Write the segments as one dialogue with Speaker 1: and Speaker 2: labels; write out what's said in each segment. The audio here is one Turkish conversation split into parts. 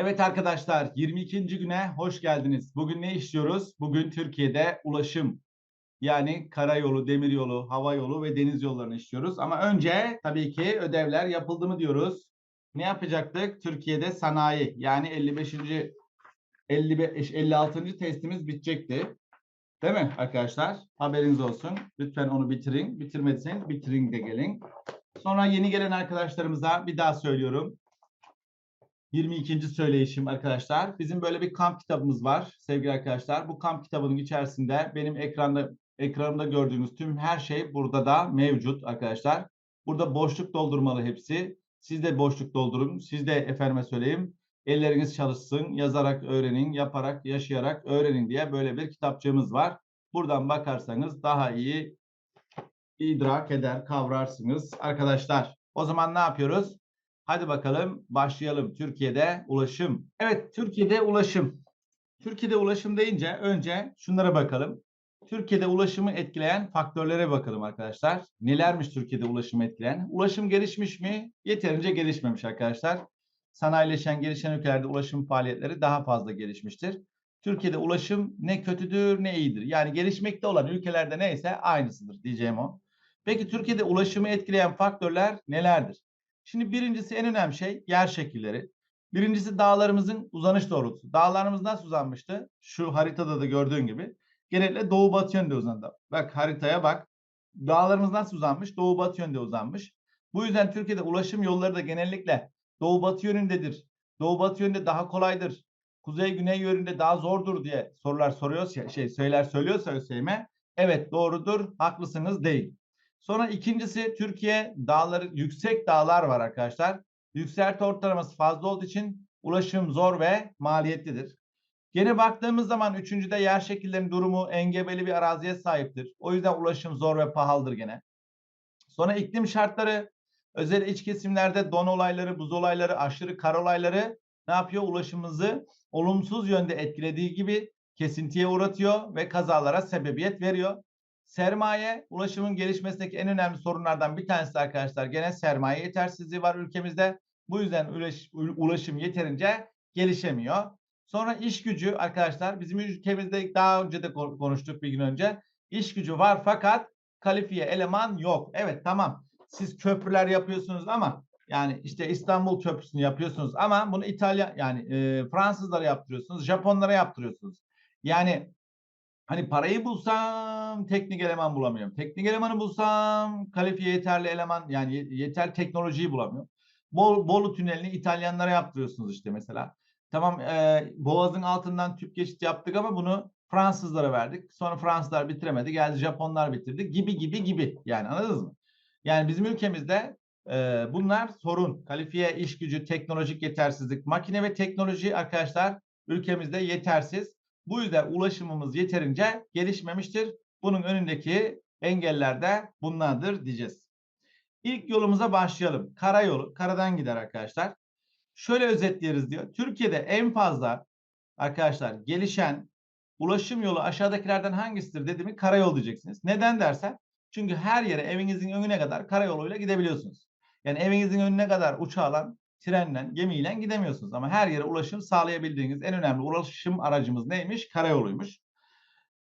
Speaker 1: Evet arkadaşlar 22. güne hoş geldiniz. Bugün ne işliyoruz? Bugün Türkiye'de ulaşım yani karayolu, demiryolu, hava yolu ve deniz yollarını işliyoruz. Ama önce tabii ki ödevler yapıldı mı diyoruz. Ne yapacaktık? Türkiye'de sanayi yani 55. 55 56. testimiz bitecekti. Değil mi arkadaşlar? Haberiniz olsun. Lütfen onu bitirin. Bitirmediyseniz bitirin de gelin. Sonra yeni gelen arkadaşlarımıza bir daha söylüyorum. 22. söyleyişim arkadaşlar. Bizim böyle bir kamp kitabımız var sevgili arkadaşlar. Bu kamp kitabının içerisinde benim ekranda ekranımda gördüğünüz tüm her şey burada da mevcut arkadaşlar. Burada boşluk doldurmalı hepsi. Siz de boşluk doldurun. Siz de efendime söyleyeyim elleriniz çalışsın, yazarak öğrenin, yaparak, yaşayarak öğrenin diye böyle bir kitapçığımız var. Buradan bakarsanız daha iyi idrak eder, kavrarsınız arkadaşlar. O zaman ne yapıyoruz? Hadi bakalım başlayalım. Türkiye'de ulaşım. Evet, Türkiye'de ulaşım. Türkiye'de ulaşım deyince önce şunlara bakalım. Türkiye'de ulaşımı etkileyen faktörlere bakalım arkadaşlar. Nelermiş Türkiye'de ulaşımı etkileyen? Ulaşım gelişmiş mi? Yeterince gelişmemiş arkadaşlar. Sanayileşen, gelişen ülkelerde ulaşım faaliyetleri daha fazla gelişmiştir. Türkiye'de ulaşım ne kötüdür ne iyidir. Yani gelişmekte olan ülkelerde neyse aynısıdır diyeceğim o. Peki Türkiye'de ulaşımı etkileyen faktörler nelerdir? Şimdi birincisi en önemli şey yer şekilleri. Birincisi dağlarımızın uzanış doğrultusu. Dağlarımız nasıl uzanmıştı? Şu haritada da gördüğün gibi. Genellikle doğu batı yönde uzandı. Bak haritaya bak. Dağlarımız nasıl uzanmış? Doğu batı yönde uzanmış. Bu yüzden Türkiye'de ulaşım yolları da genellikle doğu batı yönündedir. Doğu batı yönünde daha kolaydır. Kuzey güney yönünde daha zordur diye sorular soruyorsa şey söyler söylüyorsa Hüseyin'e evet doğrudur haklısınız değil. Sonra ikincisi Türkiye dağları yüksek dağlar var arkadaşlar. Yükselti ortalaması fazla olduğu için ulaşım zor ve maliyetlidir. Gene baktığımız zaman üçüncüde yer şekillerinin durumu engebeli bir araziye sahiptir. O yüzden ulaşım zor ve pahalıdır gene. Sonra iklim şartları özel iç kesimlerde don olayları, buz olayları, aşırı kar olayları ne yapıyor? Ulaşımımızı olumsuz yönde etkilediği gibi kesintiye uğratıyor ve kazalara sebebiyet veriyor. Sermaye, ulaşımın gelişmesindeki en önemli sorunlardan bir tanesi arkadaşlar. Gene sermaye yetersizliği var ülkemizde. Bu yüzden ulaşım yeterince gelişemiyor. Sonra iş gücü arkadaşlar bizim ülkemizde daha önce de konuştuk bir gün önce. İş gücü var fakat kalifiye eleman yok. Evet tamam siz köprüler yapıyorsunuz ama yani işte İstanbul Köprüsü'nü yapıyorsunuz ama bunu İtalya yani e, Fransızlara yaptırıyorsunuz, Japonlara yaptırıyorsunuz. Yani hani parayı bulsam teknik eleman bulamıyorum. Teknik elemanı bulsam kalifiye yeterli eleman yani yeter teknolojiyi bulamıyorum. Bol, Bolu tünelini İtalyanlara yaptırıyorsunuz işte mesela. Tamam e, Boğaz'ın altından tüp geçit yaptık ama bunu Fransızlara verdik. Sonra Fransızlar bitiremedi. Geldi Japonlar bitirdi. Gibi gibi gibi. Yani anladınız mı? Yani bizim ülkemizde e, bunlar sorun. Kalifiye iş gücü, teknolojik yetersizlik, makine ve teknoloji arkadaşlar ülkemizde yetersiz. Bu yüzden ulaşımımız yeterince gelişmemiştir. Bunun önündeki engeller de bunlardır diyeceğiz. İlk yolumuza başlayalım. Karayolu. Karadan gider arkadaşlar. Şöyle özetleriz diyor. Türkiye'de en fazla arkadaşlar gelişen ulaşım yolu aşağıdakilerden hangisidir dediğimi karayol diyeceksiniz. Neden dersen çünkü her yere evinizin önüne kadar karayoluyla gidebiliyorsunuz. Yani evinizin önüne kadar uçağla, trenle, gemiyle gidemiyorsunuz. Ama her yere ulaşım sağlayabildiğiniz en önemli ulaşım aracımız neymiş? Karayoluymuş.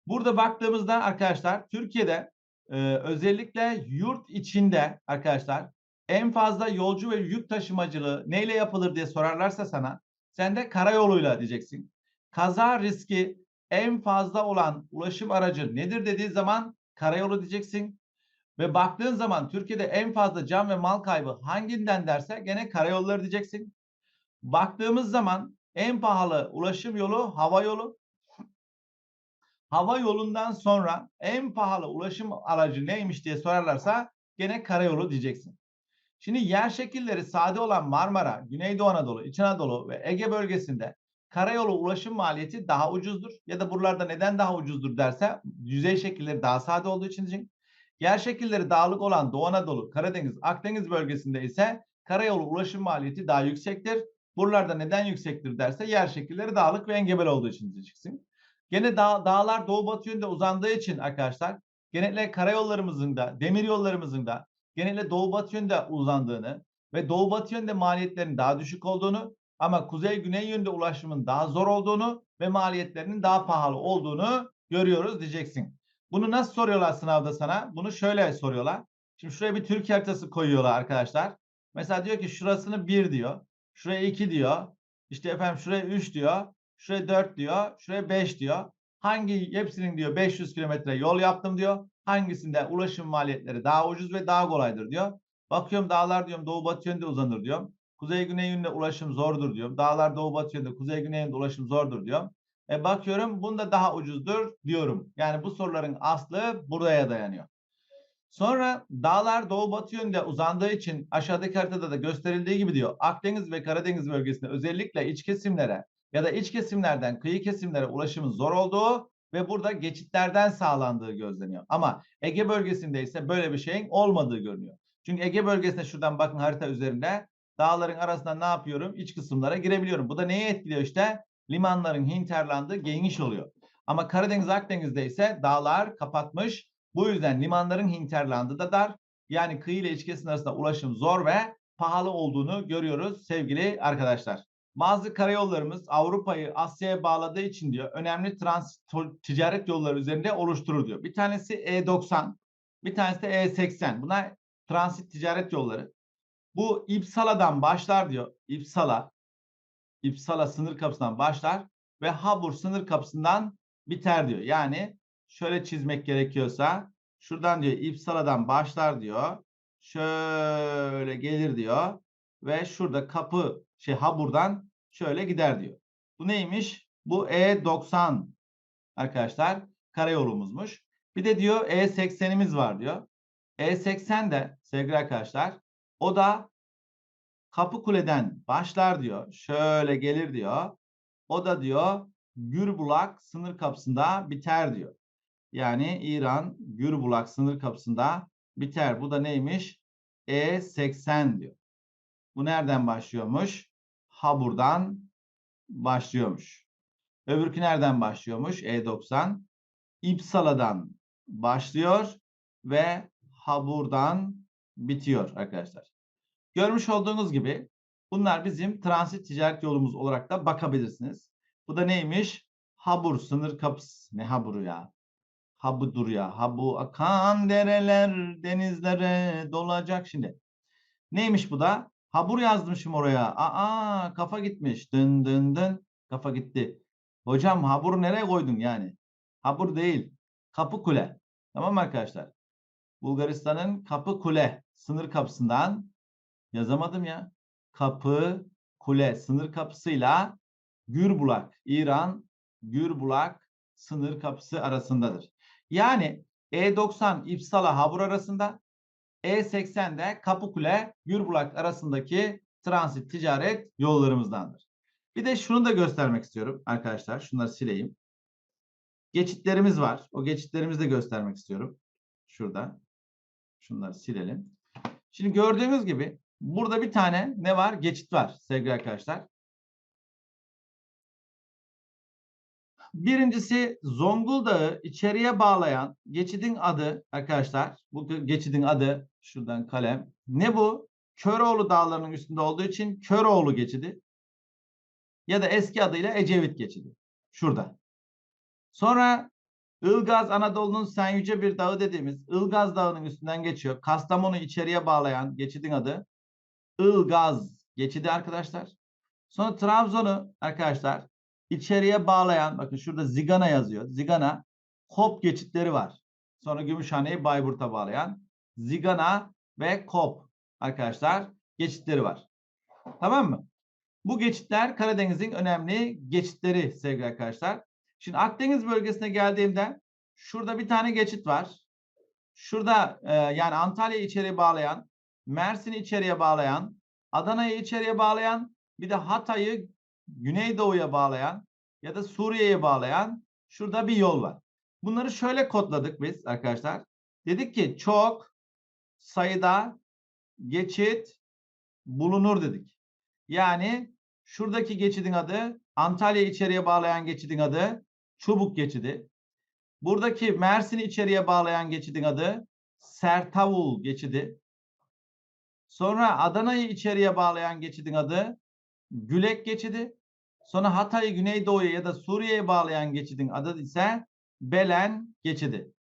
Speaker 1: Burada baktığımızda arkadaşlar Türkiye'de e, özellikle yurt içinde arkadaşlar en fazla yolcu ve yük taşımacılığı neyle yapılır diye sorarlarsa sana sen de karayoluyla diyeceksin. Kaza riski en fazla olan ulaşım aracı nedir dediği zaman karayolu diyeceksin. Ve baktığın zaman Türkiye'de en fazla can ve mal kaybı hanginden derse gene karayolları diyeceksin. Baktığımız zaman en pahalı ulaşım yolu hava yolu. Hava yolundan sonra en pahalı ulaşım aracı neymiş diye sorarlarsa gene karayolu diyeceksin. Şimdi yer şekilleri sade olan Marmara, Güneydoğu Anadolu, İç Anadolu ve Ege bölgesinde karayolu ulaşım maliyeti daha ucuzdur. Ya da buralarda neden daha ucuzdur derse yüzey şekilleri daha sade olduğu için diyeceksin. Yer şekilleri dağlık olan Doğu Anadolu, Karadeniz, Akdeniz bölgesinde ise karayolu ulaşım maliyeti daha yüksektir. Buralarda neden yüksektir derse yer şekilleri dağlık ve engebel olduğu için diyeceksin. Gene dağ, dağlar doğu batı yönde uzandığı için arkadaşlar genellikle karayollarımızın da demir yollarımızın da genellikle doğu batı yönde uzandığını ve doğu batı yönde maliyetlerin daha düşük olduğunu Ama kuzey-güney yönde ulaşımın daha zor olduğunu ve maliyetlerinin daha pahalı olduğunu görüyoruz diyeceksin. Bunu nasıl soruyorlar sınavda sana? Bunu şöyle soruyorlar. Şimdi şuraya bir Türkiye haritası koyuyorlar arkadaşlar. Mesela diyor ki şurasını 1 diyor. Şuraya 2 diyor. İşte efendim şuraya 3 diyor. Şuraya 4 diyor. Şuraya 5 diyor. Hangi hepsinin diyor 500 kilometre yol yaptım diyor. Hangisinde ulaşım maliyetleri daha ucuz ve daha kolaydır diyor. Bakıyorum dağlar diyorum doğu batı yönde uzanır diyorum. Kuzey güney yönde ulaşım zordur diyorum. Dağlar doğu batı yönde, kuzey güney yönde ulaşım zordur diyorum. E bakıyorum bunda daha ucuzdur diyorum. Yani bu soruların aslı buraya dayanıyor. Sonra dağlar doğu batı yönde uzandığı için aşağıdaki haritada da gösterildiği gibi diyor. Akdeniz ve Karadeniz bölgesinde özellikle iç kesimlere ya da iç kesimlerden kıyı kesimlere ulaşımın zor olduğu ve burada geçitlerden sağlandığı gözleniyor. Ama Ege bölgesinde ise böyle bir şeyin olmadığı görünüyor. Çünkü Ege bölgesinde şuradan bakın harita üzerinde dağların arasından ne yapıyorum? İç kısımlara girebiliyorum. Bu da neyi etkiliyor işte? Limanların hinterlandığı geniş oluyor. Ama Karadeniz Akdeniz'de ise dağlar kapatmış. Bu yüzden limanların hinterlandı da dar. Yani kıyı ile iç arasında ulaşım zor ve pahalı olduğunu görüyoruz sevgili arkadaşlar. Bazı karayollarımız Avrupa'yı Asya'ya bağladığı için diyor önemli trans ticaret yolları üzerinde oluşturur diyor. Bir tanesi E90, bir tanesi de E80. Bunlar transit ticaret yolları. Bu İpsala'dan başlar diyor. İpsala, İpsala sınır kapısından başlar ve Habur sınır kapısından biter diyor. Yani şöyle çizmek gerekiyorsa şuradan diyor İpsala'dan başlar diyor. Şöyle gelir diyor ve şurada kapı şey Habur'dan şöyle gider diyor. Bu neymiş? Bu E90 arkadaşlar karayolumuzmuş. Bir de diyor E80'imiz var diyor. E80 de sevgili arkadaşlar o da Kapıkule'den başlar diyor. Şöyle gelir diyor. O da diyor Gürbulak sınır kapısında biter diyor. Yani İran Gürbulak sınır kapısında biter. Bu da neymiş? E80 diyor. Bu nereden başlıyormuş? Habur'dan başlıyormuş. Öbürkü nereden başlıyormuş? E90. İpsala'dan başlıyor ve Habur'dan bitiyor arkadaşlar. Görmüş olduğunuz gibi bunlar bizim transit ticaret yolumuz olarak da bakabilirsiniz. Bu da neymiş? Habur sınır kapısı. Ne haburu ya? Habudur ya. Habu akan dereler denizlere dolacak şimdi. Neymiş bu da? Habur yazmışım oraya. Aa kafa gitmiş. Dın dın dın. Kafa gitti. Hocam haburu nereye koydun yani? Habur değil. Kapı kule. Tamam mı arkadaşlar? Bulgaristan'ın Kapı Kule sınır kapısından yazamadım ya. Kapı Kule sınır kapısıyla Gürbulak İran Gürbulak sınır kapısı arasındadır. Yani E90 İpsala Habur arasında E80 de Kapıkule Gürbulak arasındaki transit ticaret yollarımızdandır. Bir de şunu da göstermek istiyorum arkadaşlar. Şunları sileyim. Geçitlerimiz var. O geçitlerimizi de göstermek istiyorum. Şurada. Şunları silelim. Şimdi gördüğünüz gibi burada bir tane ne var? Geçit var sevgili arkadaşlar. Birincisi Zonguldak'ı içeriye bağlayan geçidin adı arkadaşlar. Bu geçidin adı şuradan kalem. Ne bu? Köroğlu dağlarının üstünde olduğu için Köroğlu geçidi. Ya da eski adıyla Ecevit geçidi. Şurada. Sonra Ilgaz Anadolu'nun sen yüce bir dağı dediğimiz Ilgaz Dağı'nın üstünden geçiyor. Kastamonu içeriye bağlayan geçidin adı Ilgaz geçidi arkadaşlar. Sonra Trabzon'u arkadaşlar içeriye bağlayan bakın şurada Zigana yazıyor. Zigana Kop geçitleri var. Sonra Gümüşhane'yi Bayburt'a bağlayan Zigana ve Kop arkadaşlar geçitleri var. Tamam mı? Bu geçitler Karadeniz'in önemli geçitleri sevgili arkadaşlar. Şimdi Akdeniz bölgesine geldiğimde şurada bir tane geçit var. Şurada e, yani Antalya'yı içeriye bağlayan, Mersin'i içeriye bağlayan, Adana'yı içeriye bağlayan, bir de Hatay'ı Güneydoğu'ya bağlayan ya da Suriye'ye bağlayan şurada bir yol var. Bunları şöyle kodladık biz arkadaşlar. Dedik ki çok sayıda geçit bulunur dedik. Yani şuradaki geçidin adı Antalya içeriye bağlayan geçidin adı Çubuk geçidi. Buradaki Mersin'i içeriye bağlayan geçidin adı Sertavul geçidi. Sonra Adana'yı içeriye bağlayan geçidin adı Gülek geçidi. Sonra Hatay'ı Güneydoğu'ya ya da Suriye'ye bağlayan geçidin adı ise Belen geçidi.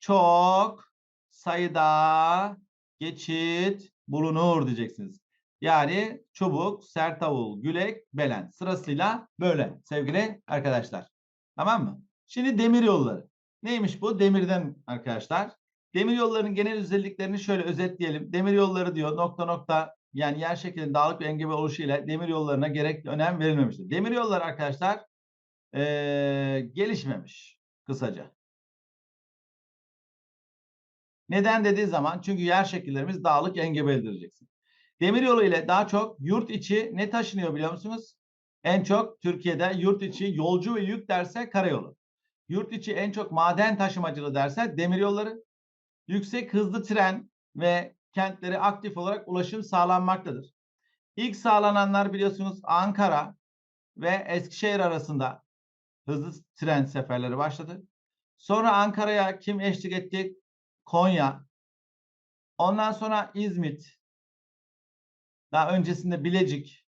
Speaker 1: Çok sayıda geçit bulunur diyeceksiniz. Yani çubuk, sertavul, gülek, belen sırasıyla böyle sevgili arkadaşlar. Tamam mı? Şimdi demir yolları. Neymiş bu? Demirden arkadaşlar. Demir yollarının genel özelliklerini şöyle özetleyelim. Demir yolları diyor nokta nokta yani yer şeklinin dağlık ve engebe oluşu ile demir yollarına gerekli önem verilmemiştir. Demir yolları arkadaşlar ee, gelişmemiş kısaca. Neden dediği zaman çünkü yer şekillerimiz dağlık engebeli diyeceksin. Demiryolu ile daha çok yurt içi ne taşınıyor biliyor musunuz? En çok Türkiye'de yurt içi yolcu ve yük derse karayolu. Yurt içi en çok maden taşımacılığı derse demiryolları. Yüksek hızlı tren ve kentleri aktif olarak ulaşım sağlanmaktadır. İlk sağlananlar biliyorsunuz Ankara ve Eskişehir arasında hızlı tren seferleri başladı. Sonra Ankara'ya kim eşlik etti? Konya. Ondan sonra İzmit. Daha öncesinde Bilecik.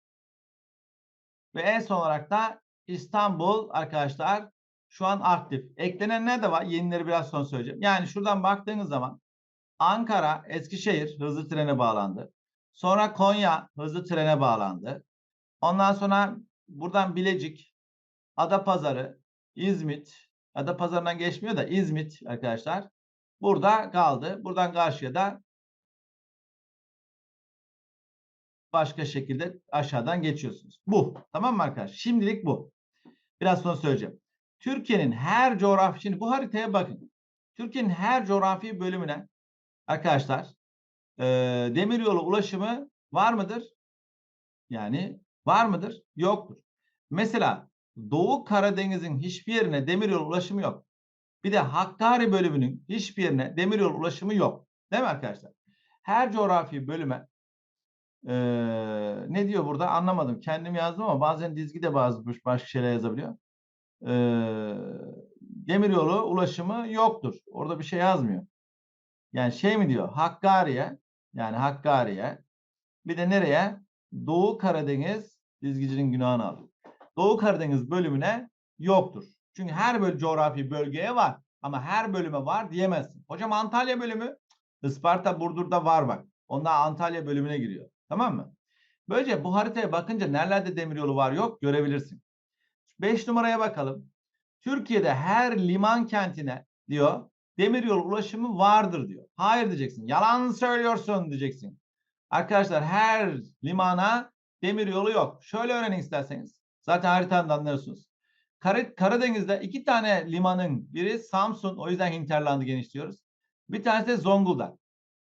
Speaker 1: Ve en son olarak da İstanbul arkadaşlar şu an aktif. Eklenenler de var. Yenileri biraz sonra söyleyeceğim. Yani şuradan baktığınız zaman Ankara, Eskişehir hızlı trene bağlandı. Sonra Konya hızlı trene bağlandı. Ondan sonra buradan Bilecik, Adapazarı, İzmit, Adapazarı'ndan geçmiyor da İzmit arkadaşlar. Burada kaldı. Buradan karşıya da başka şekilde aşağıdan geçiyorsunuz. Bu. Tamam mı arkadaşlar? Şimdilik bu. Biraz sonra söyleyeceğim. Türkiye'nin her coğrafi, şimdi bu haritaya bakın. Türkiye'nin her coğrafi bölümüne arkadaşlar e, demiryolu ulaşımı var mıdır? Yani var mıdır? Yoktur. Mesela Doğu Karadeniz'in hiçbir yerine demiryolu ulaşımı yok. Bir de Hakkari bölümünün hiçbir yerine demiryolu ulaşımı yok. Değil mi arkadaşlar? Her coğrafi bölüme ee, ne diyor burada anlamadım. Kendim yazdım ama bazen dizgi de bazı başka şeyler yazabiliyor. Ee, demiryolu ulaşımı yoktur. Orada bir şey yazmıyor. Yani şey mi diyor? Hakkari'ye yani Hakkari'ye bir de nereye? Doğu Karadeniz dizgicinin günahını alıyor. Doğu Karadeniz bölümüne yoktur. Çünkü her böyle coğrafi bölgeye var. Ama her bölüme var diyemezsin. Hocam Antalya bölümü Isparta Burdur'da var bak. Onlar Antalya bölümüne giriyor. Tamam mı? Böylece bu haritaya bakınca nerelerde demiryolu var yok görebilirsin. 5 numaraya bakalım. Türkiye'de her liman kentine diyor demiryolu ulaşımı vardır diyor. Hayır diyeceksin. Yalan söylüyorsun diyeceksin. Arkadaşlar her limana demiryolu yok. Şöyle öğrenin isterseniz. Zaten haritadan anlıyorsunuz. Kar Karadeniz'de iki tane limanın biri Samsun o yüzden hinterlandı geniş diyoruz. Bir tanesi de Zonguldak.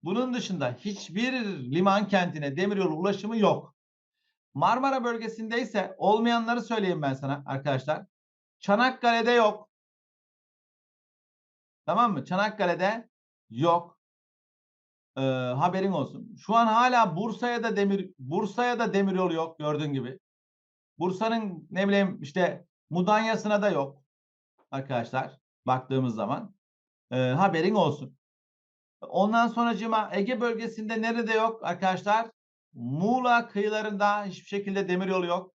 Speaker 1: Bunun dışında hiçbir liman kentine demiryolu ulaşımı yok. Marmara bölgesinde ise olmayanları söyleyeyim ben sana arkadaşlar. Çanakkale'de yok. Tamam mı? Çanakkale'de yok. Ee, haberin olsun. Şu an hala Bursa'ya da demir Bursa'ya da demiryolu yok gördüğün gibi. Bursa'nın ne bileyim işte Mudanya'sına da yok arkadaşlar baktığımız zaman. Ee, haberin olsun. Ondan sonra cima Ege bölgesinde nerede yok arkadaşlar? Muğla kıyılarında hiçbir şekilde demiryolu yok.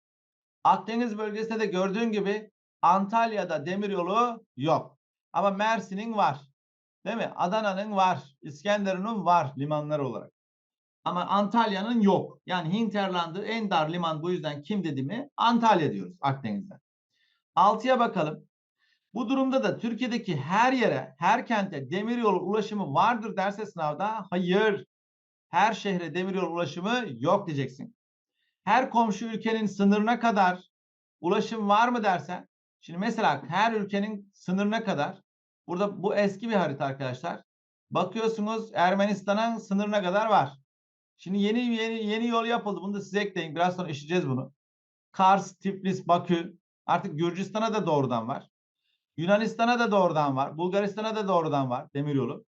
Speaker 1: Akdeniz bölgesinde de gördüğün gibi Antalya'da demiryolu yok. Ama Mersin'in var. Değil mi? Adana'nın var. İskenderun'un var limanlar olarak. Ama Antalya'nın yok. Yani Hinterland'ı en dar liman bu yüzden kim dedi mi? Antalya diyoruz Akdeniz'de. Altıya bakalım. Bu durumda da Türkiye'deki her yere, her kente demiryolu ulaşımı vardır derse sınavda hayır. Her şehre demiryolu ulaşımı yok diyeceksin. Her komşu ülkenin sınırına kadar ulaşım var mı dersen şimdi mesela her ülkenin sınırına kadar burada bu eski bir harita arkadaşlar. Bakıyorsunuz Ermenistan'ın sınırına kadar var. Şimdi yeni yeni yeni yol yapıldı. Bunu da size ekleyin. Biraz sonra işleyeceğiz bunu. Kars, Tiflis, Bakü. Artık Gürcistan'a da doğrudan var. Yunanistan'a da doğrudan var. Bulgaristan'a da doğrudan var demiryolu.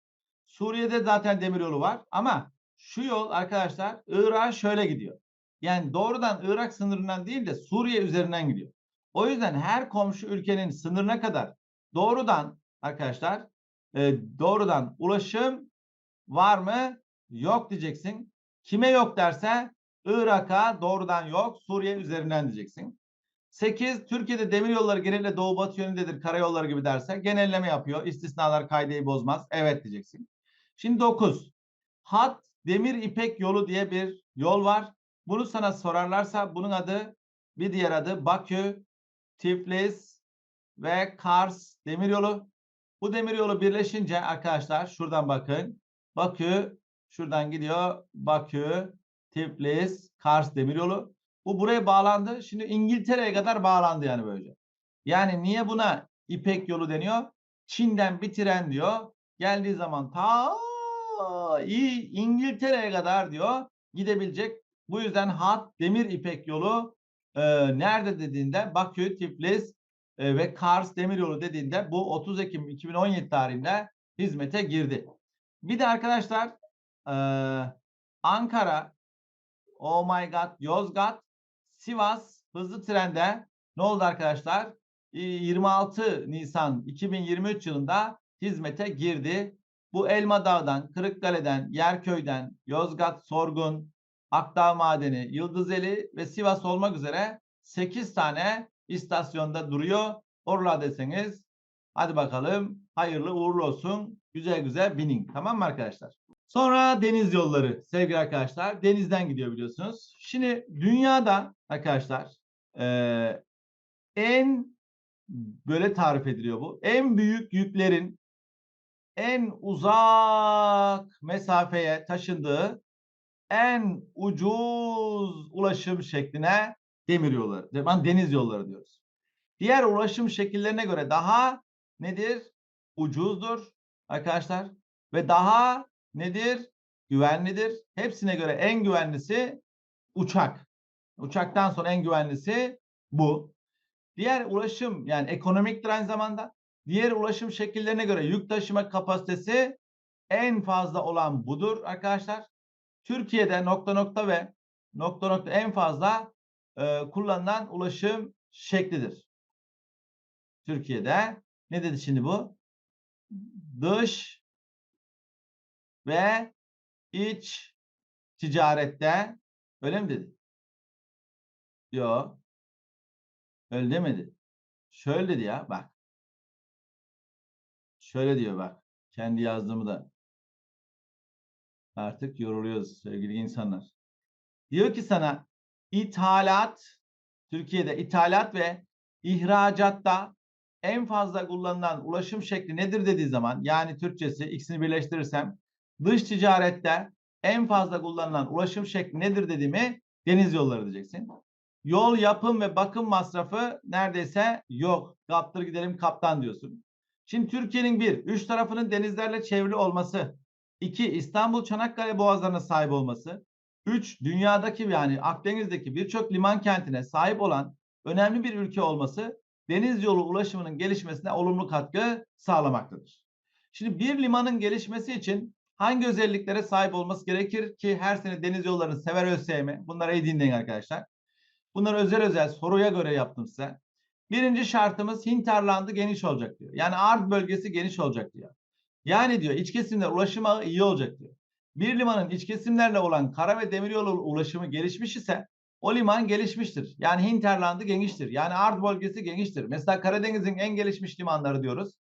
Speaker 1: Suriye'de zaten demiryolu var ama şu yol arkadaşlar Irak'a şöyle gidiyor. Yani doğrudan Irak sınırından değil de Suriye üzerinden gidiyor. O yüzden her komşu ülkenin sınırına kadar doğrudan arkadaşlar e, doğrudan ulaşım var mı? Yok diyeceksin. Kime yok derse Irak'a doğrudan yok. Suriye üzerinden diyeceksin. 8. Türkiye'de demir yolları genelde doğu batı yönündedir. Karayolları gibi derse genelleme yapıyor. İstisnalar kaideyi bozmaz. Evet diyeceksin. Şimdi 9. Hat demir ipek yolu diye bir yol var. Bunu sana sorarlarsa bunun adı bir diğer adı Bakü, Tiflis ve Kars demiryolu. Bu demiryolu birleşince arkadaşlar şuradan bakın. Bakü şuradan gidiyor. Bakü, Tiflis, Kars demiryolu. Bu buraya bağlandı. Şimdi İngiltere'ye kadar bağlandı yani böylece. Yani niye buna İpek yolu deniyor? Çin'den bitiren diyor. Geldiği zaman ta iyi İngiltere'ye kadar diyor gidebilecek. Bu yüzden hat demir İpek yolu e, nerede dediğinde Bakü, Tiflis e, ve Kars demiryolu dediğinde bu 30 Ekim 2017 tarihinde hizmete girdi. Bir de arkadaşlar e, Ankara, Oh my God, Yozgat, Sivas hızlı trende ne oldu arkadaşlar? 26 Nisan 2023 yılında hizmete girdi. Bu Elma Dağ'dan, Kırıkkale'den, Yerköy'den, Yozgat, Sorgun, Akdağ Madeni, Yıldızeli ve Sivas olmak üzere 8 tane istasyonda duruyor. Orla deseniz hadi bakalım hayırlı uğurlu olsun. Güzel güzel binin. Tamam mı arkadaşlar? Sonra deniz yolları sevgili arkadaşlar. Denizden gidiyor biliyorsunuz. Şimdi dünyada arkadaşlar e, en böyle tarif ediliyor bu. En büyük yüklerin en uzak mesafeye taşındığı en ucuz ulaşım şekline demir yolları, deniz yolları diyoruz. Diğer ulaşım şekillerine göre daha nedir? Ucuzdur arkadaşlar ve daha nedir? Güvenlidir. Hepsine göre en güvenlisi uçak. Uçaktan sonra en güvenlisi bu. Diğer ulaşım yani ekonomiktir aynı zamanda. Diğer ulaşım şekillerine göre yük taşıma kapasitesi en fazla olan budur arkadaşlar. Türkiye'de nokta nokta ve nokta nokta en fazla e, kullanılan ulaşım şeklidir. Türkiye'de ne dedi şimdi bu? Dış ve iç ticarette öyle mi dedi? Yok. Öyle demedi. Şöyle dedi ya bak. Şöyle diyor bak. Kendi yazdığımı da artık yoruluyoruz sevgili insanlar. Diyor ki sana ithalat Türkiye'de ithalat ve ihracatta en fazla kullanılan ulaşım şekli nedir dediği zaman yani Türkçesi ikisini birleştirirsem dış ticarette en fazla kullanılan ulaşım şekli nedir dediğimi deniz yolları diyeceksin. Yol yapım ve bakım masrafı neredeyse yok. Kaptır gidelim kaptan diyorsun. Şimdi Türkiye'nin bir, üç tarafının denizlerle çevrili olması. iki İstanbul Çanakkale boğazlarına sahip olması. Üç, dünyadaki yani Akdeniz'deki birçok liman kentine sahip olan önemli bir ülke olması deniz yolu ulaşımının gelişmesine olumlu katkı sağlamaktadır. Şimdi bir limanın gelişmesi için hangi özelliklere sahip olması gerekir ki her sene deniz yollarını sever ÖSYM. Bunları iyi dinleyin arkadaşlar. Bunları özel özel soruya göre yaptım size. Birinci şartımız hinterlandı geniş olacak diyor. Yani art bölgesi geniş olacak diyor. Yani diyor iç kesimler ulaşım ağı iyi olacak diyor. Bir limanın iç kesimlerle olan kara ve demiryolu ulaşımı gelişmiş ise o liman gelişmiştir. Yani hinterlandı geniştir. Yani art bölgesi geniştir. Mesela Karadeniz'in en gelişmiş limanları diyoruz.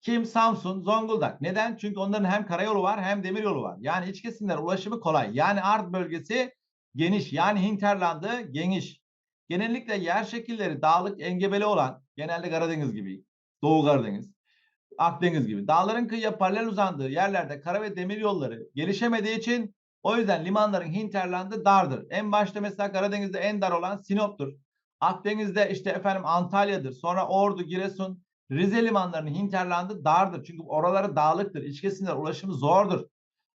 Speaker 1: Kim? Samsun, Zonguldak. Neden? Çünkü onların hem karayolu var hem demiryolu var. Yani iç kesimler ulaşımı kolay. Yani art bölgesi geniş. Yani hinterlandı geniş. Genellikle yer şekilleri dağlık engebeli olan genelde Karadeniz gibi, Doğu Karadeniz, Akdeniz gibi dağların kıyıya paralel uzandığı yerlerde kara ve demir yolları gelişemediği için o yüzden limanların hinterlandı dardır. En başta mesela Karadeniz'de en dar olan Sinop'tur. Akdeniz'de işte efendim Antalya'dır. Sonra Ordu, Giresun, Rize limanlarının hinterlandı dardır. Çünkü oraları dağlıktır. İç kesimler ulaşımı zordur.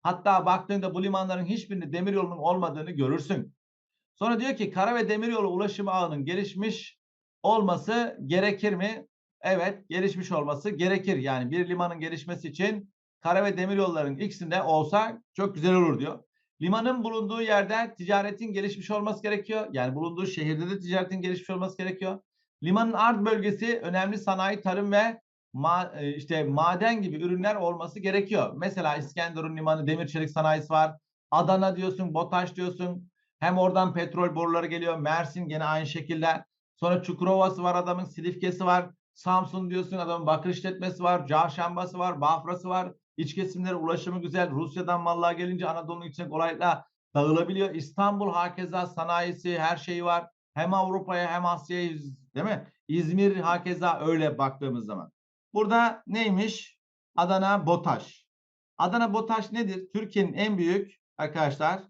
Speaker 1: Hatta baktığında bu limanların hiçbirinde demir yolunun olmadığını görürsün. Sonra diyor ki kara ve demiryolu ulaşım ağının gelişmiş olması gerekir mi? Evet, gelişmiş olması gerekir. Yani bir limanın gelişmesi için kara ve demiryolların ikisinde olsa çok güzel olur diyor. Limanın bulunduğu yerde ticaretin gelişmiş olması gerekiyor. Yani bulunduğu şehirde de ticaretin gelişmiş olması gerekiyor. Limanın art bölgesi önemli sanayi, tarım ve ma e, işte maden gibi ürünler olması gerekiyor. Mesela İskenderun limanı demir çelik sanayisi var. Adana diyorsun, BOTAŞ diyorsun, Hem oradan petrol boruları geliyor. Mersin gene aynı şekilde. Sonra Çukurova'sı var adamın, Silifke'si var. Samsun diyorsun adamın bakır işletmesi var, Çarşambası var, Bafra'sı var. İç kesimlere ulaşımı güzel. Rusya'dan mallar gelince Anadolu'nun içine kolaylıkla dağılabiliyor. İstanbul hakeza sanayisi her şeyi var. Hem Avrupa'ya hem Asya'ya değil mi? İzmir hakeza öyle baktığımız zaman. Burada neymiş? Adana BOTAŞ. Adana BOTAŞ nedir? Türkiye'nin en büyük arkadaşlar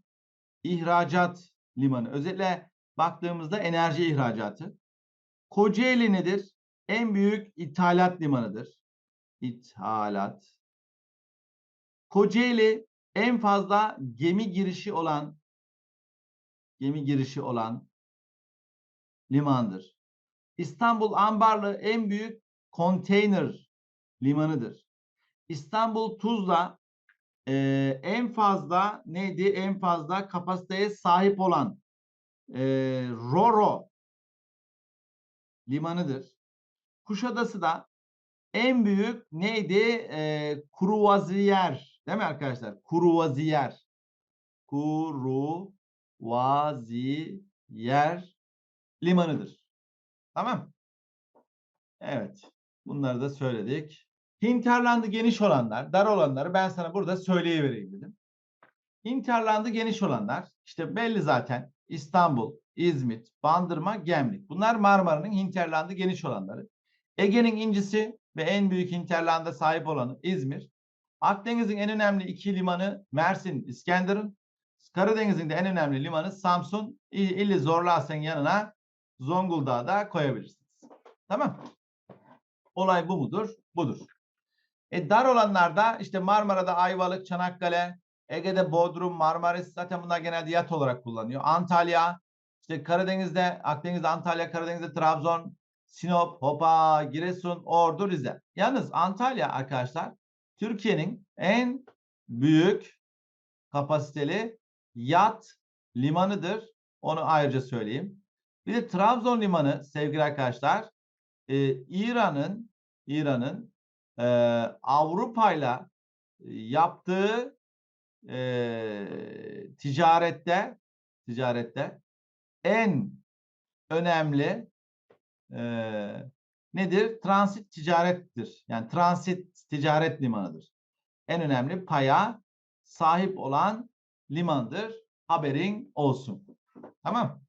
Speaker 1: ihracat limanı. Özellikle baktığımızda enerji ihracatı. Kocaeli nedir? En büyük ithalat limanıdır. İthalat. Kocaeli en fazla gemi girişi olan gemi girişi olan limandır. İstanbul Ambarlı en büyük konteyner limanıdır. İstanbul Tuzla e, en fazla neydi? En fazla kapasiteye sahip olan e, Roro limanıdır. Kuşadası da en büyük neydi? E, Kuruvaziyer. Değil mi arkadaşlar? Kuruvaziyer. Kuruvaziyer limanıdır. Tamam. Evet. Bunları da söyledik. Hinterlandı geniş olanlar, dar olanları ben sana burada söyleyivereyim dedim. Hinterlandı geniş olanlar işte belli zaten İstanbul, İzmit, Bandırma, Gemlik. Bunlar Marmara'nın hinterlandı geniş olanları. Ege'nin incisi ve en büyük hinterlanda sahip olanı İzmir. Akdeniz'in en önemli iki limanı Mersin, İskenderun. Karadeniz'in de en önemli limanı Samsun. İlli zorlarsan yanına Zonguldak'ı da koyabilirsiniz. Tamam. Olay bu mudur? Budur. E, dar olanlarda işte Marmara'da Ayvalık, Çanakkale, Ege'de Bodrum, Marmaris zaten bunlar genelde yat olarak kullanıyor. Antalya, işte Karadeniz'de, Akdeniz'de Antalya, Karadeniz'de Trabzon, Sinop, Hopa, Giresun, Ordu, Rize. Yalnız Antalya arkadaşlar Türkiye'nin en büyük kapasiteli yat limanıdır. Onu ayrıca söyleyeyim. Bir de Trabzon limanı sevgili arkadaşlar e, İran'ın İran'ın e, Avrupa'yla yaptığı e, ticarette ticarette en önemli e, nedir? Transit ticarettir. Yani transit ticaret limanıdır. En önemli paya sahip olan limandır. Haberin olsun. Tamam.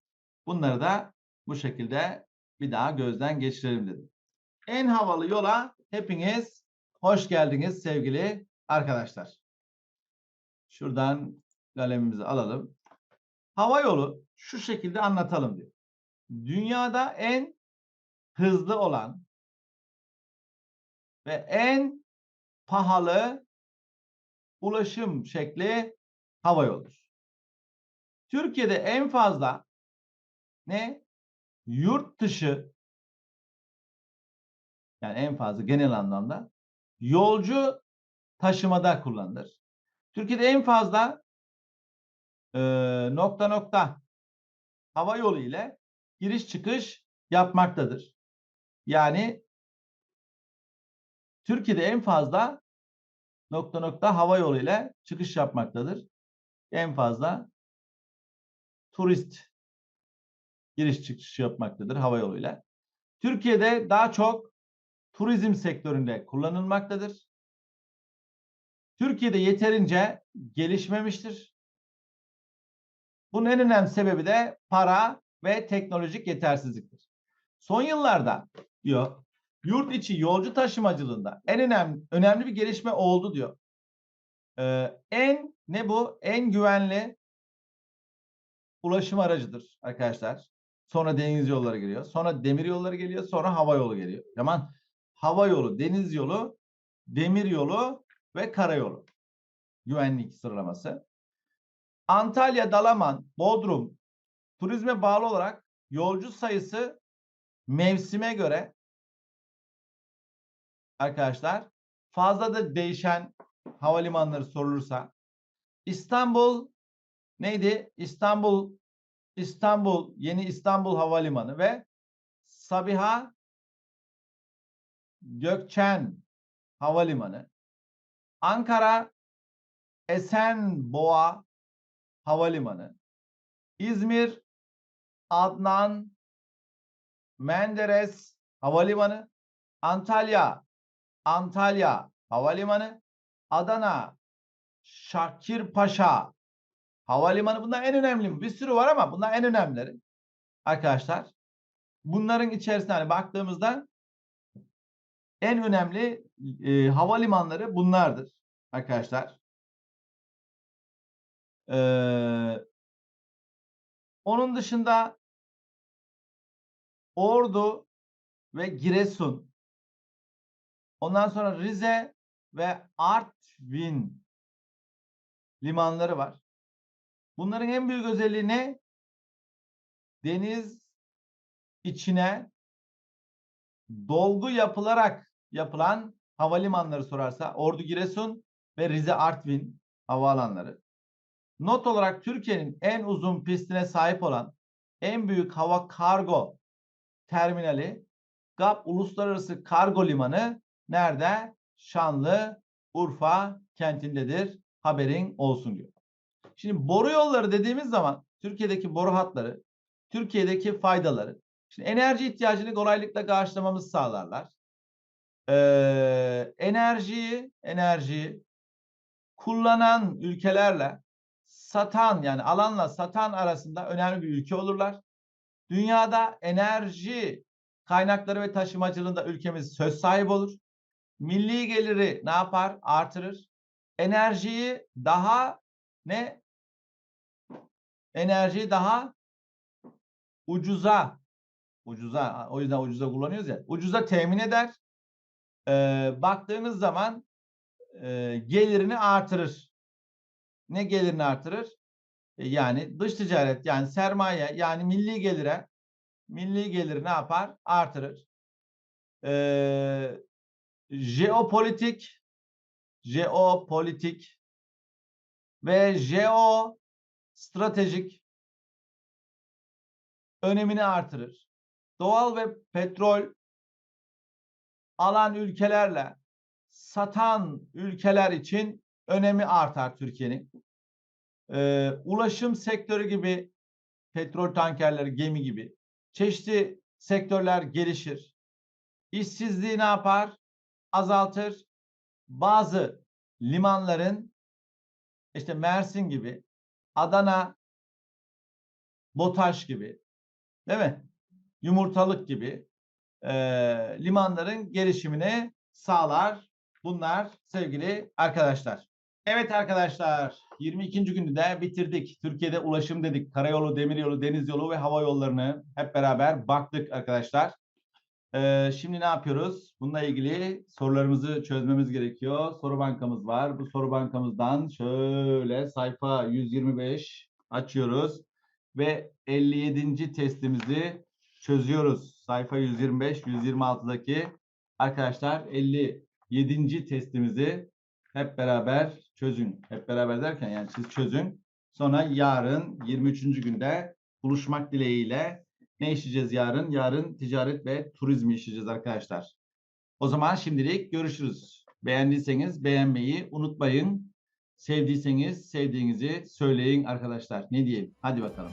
Speaker 1: Bunları da bu şekilde bir daha gözden geçirelim dedim. En havalı yola hepiniz hoş geldiniz sevgili arkadaşlar. Şuradan kalemimizi alalım. Hava yolu şu şekilde anlatalım diyor. Dünyada en hızlı olan ve en pahalı ulaşım şekli hava yoludur. Türkiye'de en fazla ne? Yurt dışı yani en fazla genel anlamda yolcu taşımada kullanılır. Türkiye'de en fazla e, nokta nokta hava yolu ile giriş çıkış yapmaktadır. Yani Türkiye'de en fazla nokta nokta hava yolu ile çıkış yapmaktadır. En fazla turist giriş çıkış yapmaktadır hava yoluyla. Türkiye'de daha çok turizm sektöründe kullanılmaktadır. Türkiye'de yeterince gelişmemiştir. Bunun en önemli sebebi de para ve teknolojik yetersizliktir. Son yıllarda diyor yurt içi yolcu taşımacılığında en önemli önemli bir gelişme oldu diyor. Ee, en ne bu? En güvenli ulaşım aracıdır arkadaşlar. Sonra deniz yolları geliyor. Sonra demir yolları geliyor. Sonra hava yolu geliyor. Yaman hava yolu, deniz yolu, demir yolu ve karayolu. Güvenlik sıralaması. Antalya, Dalaman, Bodrum turizme bağlı olarak yolcu sayısı mevsime göre arkadaşlar fazla da değişen havalimanları sorulursa İstanbul neydi? İstanbul İstanbul Yeni İstanbul Havalimanı ve Sabiha Gökçen Havalimanı, Ankara Esenboğa Havalimanı, İzmir Adnan Menderes Havalimanı, Antalya Antalya Havalimanı, Adana Şakirpaşa Havalimanı bunlar en önemli. Bir sürü var ama bunlar en önemlileri. Arkadaşlar bunların içerisinde hani baktığımızda en önemli e, havalimanları bunlardır arkadaşlar. Ee, onun dışında Ordu ve Giresun. Ondan sonra Rize ve Artvin limanları var. Bunların en büyük özelliği ne? Deniz içine dolgu yapılarak yapılan havalimanları sorarsa Ordu Giresun ve Rize Artvin havaalanları. Not olarak Türkiye'nin en uzun pistine sahip olan en büyük hava kargo terminali GAP Uluslararası Kargo Limanı nerede? Şanlı Urfa kentindedir. Haberin olsun diyor. Şimdi boru yolları dediğimiz zaman Türkiye'deki boru hatları, Türkiye'deki faydaları. Şimdi enerji ihtiyacını kolaylıkla karşılamamızı sağlarlar. Ee, enerjiyi, enerjiyi kullanan ülkelerle satan yani alanla satan arasında önemli bir ülke olurlar. Dünyada enerji kaynakları ve taşımacılığında ülkemiz söz sahibi olur. Milli geliri ne yapar? Artırır. Enerjiyi daha ne? Enerjiyi daha ucuza ucuza o yüzden ucuza kullanıyoruz ya. Ucuza temin eder. Ee, baktığınız zaman e, gelirini artırır. Ne gelirini artırır? E, yani dış ticaret yani sermaye yani milli gelire milli geliri ne yapar? Artırır. Ee, jeopolitik jeopolitik ve jeo stratejik önemini artırır. Doğal ve petrol alan ülkelerle satan ülkeler için önemi artar Türkiye'nin. Ee, ulaşım sektörü gibi petrol tankerleri, gemi gibi çeşitli sektörler gelişir. İşsizliği ne yapar? Azaltır. Bazı limanların işte Mersin gibi, Adana, BOTAŞ gibi, değil mi? Yumurtalık gibi e, limanların gelişimini sağlar. Bunlar sevgili arkadaşlar. Evet arkadaşlar 22. günü de bitirdik. Türkiye'de ulaşım dedik. Karayolu, demiryolu, deniz yolu ve hava yollarını hep beraber baktık arkadaşlar. Ee, şimdi ne yapıyoruz? Bununla ilgili sorularımızı çözmemiz gerekiyor. Soru bankamız var. Bu soru bankamızdan şöyle sayfa 125 açıyoruz ve 57. testimizi çözüyoruz. Sayfa 125, 126'daki arkadaşlar 57. testimizi hep beraber çözün. Hep beraber derken yani siz çözün. Sonra yarın 23. günde buluşmak dileğiyle ne işleyeceğiz yarın? Yarın ticaret ve turizmi işleyeceğiz arkadaşlar. O zaman şimdilik görüşürüz. Beğendiyseniz beğenmeyi unutmayın. Sevdiyseniz sevdiğinizi söyleyin arkadaşlar. Ne diyeyim? Hadi bakalım.